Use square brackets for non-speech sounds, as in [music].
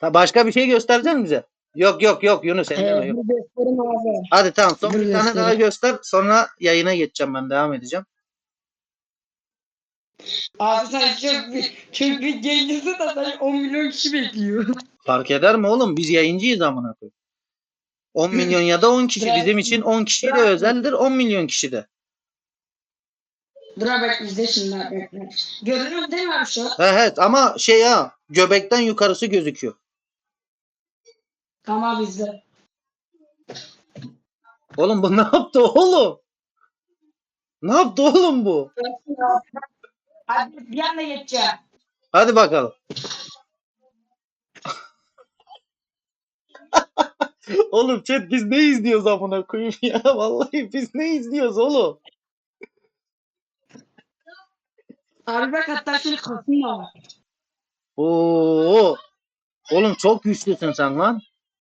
Ta başka bir şey gösterecek misin bize? Yok yok yok Yunus elleme Ee, yok. bir gösterim abi. Hadi tamam son bir tane daha göster sonra yayına geçeceğim ben devam edeceğim. Abi sen çok bir, çok bir gencisin de sen 10 milyon kişi bekliyor. Fark eder mi oğlum? Biz yayıncıyız amına koyayım. 10 milyon ya da 10 kişi bizim için 10 kişi de özeldir 10 milyon kişi de. Dur abi bak izle şimdi abi. Görünüyor değil mi abi şu an? Evet ama şey ha göbekten yukarısı gözüküyor. Tamam abi izle. Oğlum bu ne yaptı oğlum? Ne yaptı oğlum bu? Hadi bir anda geçeceğim. Hadi bakalım. [laughs] oğlum chat biz ne izliyoruz amına koyayım ya? [laughs] Vallahi biz ne izliyoruz oğlum? Abi bak hatta şöyle kasım da var. Oo. Oğlum çok güçlüsün sen lan.